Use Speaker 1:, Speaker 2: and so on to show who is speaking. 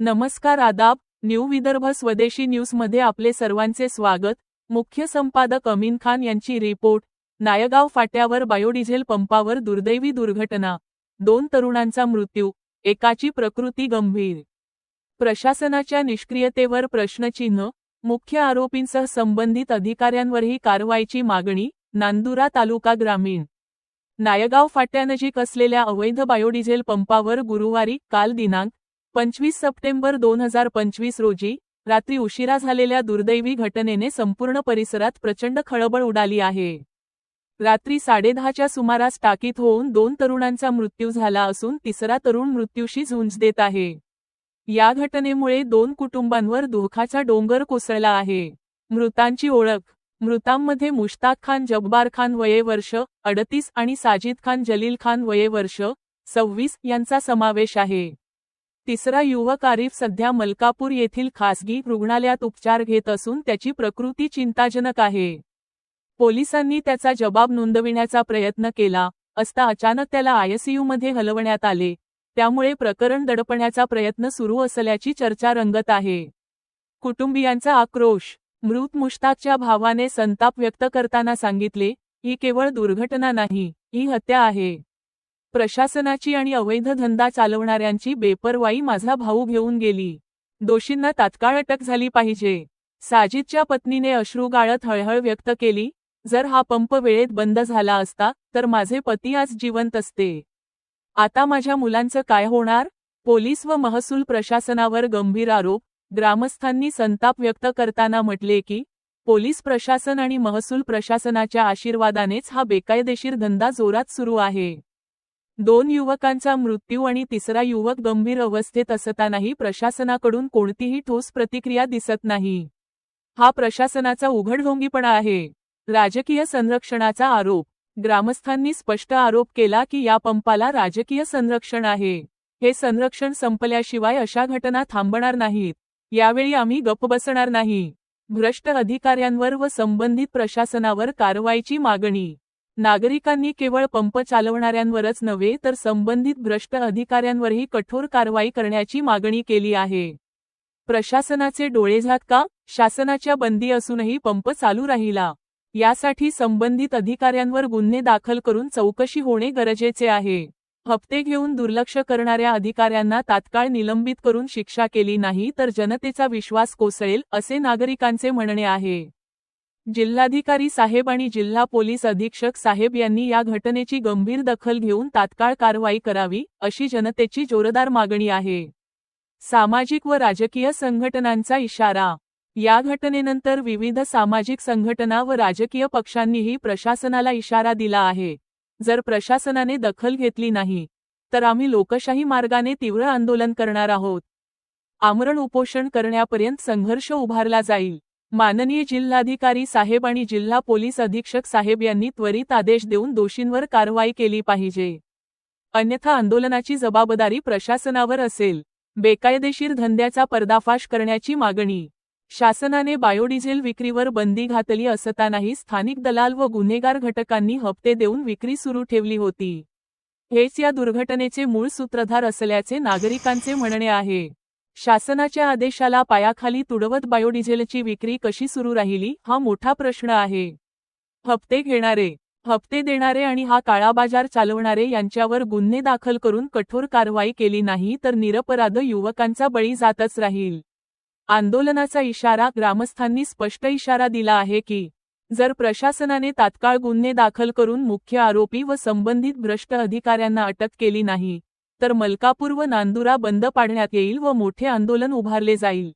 Speaker 1: नमस्कार आदाब न्यू विदर्भ स्वदेशी न्यूजमध्ये आपले सर्वांचे स्वागत. मुख्य संपादक अमीन खान यांची रिपोर्ट. नायगाव फाट्यावर बायोडिझेल पंपावर दुर्दैवी दुर्घटना. दोन तरुणांचा मृत्यू. एकाची प्रकृती गंभीर. प्रशासनाच्या निष्क्रियतेवर प्रश्नचिन्ह. मुख्य आरोपींसह संबंधित अधिकाऱ्यांवरही कारवाईची मागणी नांदुरा तालुका ग्रामीण. नायगाव फाट्यानजीक असलेल्या अवैध बायोडिझेल पंपावर गुरुवारी काल दिनांक पंचवीस सप्टेंबर दोन हजार पंचवीस रोजी रात्री उशिरा झालेल्या दुर्दैवी घटनेने संपूर्ण परिसरात प्रचंड खळबळ उडाली आहे. रात्री साडेदहाच्या सुमारास टाकीत होऊन दोन तरुणांचा मृत्यू झाला असून तिसरा तरुण मृत्यूशी झुंज देत आहे. या घटनेमुळे दोन कुटुंबांवर दुःखाचा डोंगर कोसळला आहे. मृतांची ओळख. मृतांमध्ये मुश्ताक खान जब्बार खान वये वर्ष अडतीस आणि साजिद खान जलील खान वये वर्ष सव्वीस यांचा समावेश आहे. तिसरा युवक आरिफ सध्या मलकापूर येथील खासगी रुग्णालयात उपचार घेत असून त्याची प्रकृती चिंताजनक आहे. पोलिसांनी त्याचा जबाब नोंदविण्याचा प्रयत्न केला असता अचानक त्याला आयसीयूमध्ये हलवण्यात आले. त्यामुळे प्रकरण दडपण्याचा प्रयत्न सुरू असल्याची चर्चा रंगत आहे. कुटुंबियांचा आक्रोश मृत मुश्ताकच्या भावाने संताप व्यक्त करताना सांगितले ही केवळ दुर्घटना नाही ही हत्या आहे. प्रशासनाची आणि अवैध धंदा चालवणाऱ्यांची बेपरवाई माझा भाऊ घेऊन गेली. दोषींना तात्काळ अटक झाली पाहिजे. साजिदच्या पत्नीने अश्रू गाळत हळहळ व्यक्त केली जर हा पंप वेळेत बंद झाला असता तर माझे पती आज जिवंत असते. आता माझ्या मुलांचं काय होणार? पोलीस व महसूल प्रशासनावर गंभीर आरोप. ग्रामस्थांनी संताप व्यक्त करताना म्हटले की पोलीस प्रशासन आणि महसूल प्रशासनाच्या आशीर्वादानेच हा बेकायदेशीर धंदा जोरात सुरू आहे. दोन युवकांचा मृत्यू आणि तिसरा युवक गंभीर अवस्थेत असतानाही प्रशासनाकडून कोणतीही ठोस प्रतिक्रिया दिसत नाही. हा प्रशासनाचा उघडढोंगीपणा आहे. राजकीय संरक्षणाचा आरोप. ग्रामस्थांनी स्पष्ट आरोप केला की या पंपाला राजकीय संरक्षण आहे. हे संरक्षण संपल्याशिवाय अशा घटना थांबणार नाहीत. यावेळी आम्ही गप्प बसणार नाही. भ्रष्ट अधिकाऱ्यांवर व संबंधित प्रशासनावर कारवाईची मागणी. नागरिकांनी केवळ पंप चालवणाऱ्यांवरच नव्हे तर संबंधित भ्रष्ट अधिकाऱ्यांवरही कठोर कारवाई करण्याची मागणी केली आहे. प्रशासनाचे डोळेझात का? शासनाच्या बंदी असूनही पंप चालू राहिला. यासाठी संबंधित अधिकाऱ्यांवर गुन्हे दाखल करून चौकशी होणे गरजेचे आहे. हप्ते घेऊन दुर्लक्ष करणाऱ्या अधिकाऱ्यांना तात्काळ निलंबित करून शिक्षा केली नाही तर जनतेचा विश्वास कोसळेल असे नागरिकांचे म्हणणे आहे. जिल्हाधिकारी साहेब आणि जिल्हा पोलीस अधीक्षक साहेब यांनी या घटनेची गंभीर दखल घेऊन तात्काळ कारवाई करावी अशी जनतेची जोरदार मागणी आहे. सामाजिक व राजकीय संघटनांचा इशारा या घटनेनंतर विविध सामाजिक संघटना व राजकीय पक्षांनीही प्रशासनाला इशारा दिला आहे. जर प्रशासनाने दखल घेतली नाही तर आम्ही लोकशाही मार्गाने तीव्र आंदोलन करणार आहोत. आमरण उपोषण करण्यापर्यंत संघर्ष उभारला जाईल. माननीय जिल्हाधिकारी साहेब आणि जिल्हा पोलीस अधीक्षक साहेब यांनी त्वरित आदेश देऊन दोषींवर कारवाई केली पाहिजे. अन्यथा आंदोलनाची जबाबदारी प्रशासनावर असेल. बेकायदेशीर धंद्याचा पर्दाफाश करण्याची मागणी शासनाने बायोडिझेल विक्रीवर बंदी घातली असतानाही स्थानिक दलाल व गुन्हेगार घटकांनी हप्ते देऊन विक्री सुरू ठेवली होती. हेच या दुर्घटनेचे मूळ सूत्रधार असल्याचे नागरिकांचे म्हणणे आहे. शासनाच्या आदेशाला पायाखाली तुडवत बायोडिझेलची विक्री कशी सुरू राहिली हा मोठा प्रश्न आहे. हप्ते घेणारे हप्ते देणारे आणि हा काळाबाजार चालवणारे यांच्यावर गुन्हे दाखल करून कठोर कारवाई केली नाही तर निरपराध युवकांचा बळी जातच राहील. आंदोलनाचा इशारा ग्रामस्थांनी स्पष्ट इशारा दिला आहे की जर प्रशासनाने तात्काळ गुन्हे दाखल करून मुख्य आरोपी व संबंधित भ्रष्ट अधिकाऱ्यांना अटक केली नाही तर मलकापूर व नांदुरा बंद पाडण्यात येईल व मोठे आंदोलन उभारले जाईल.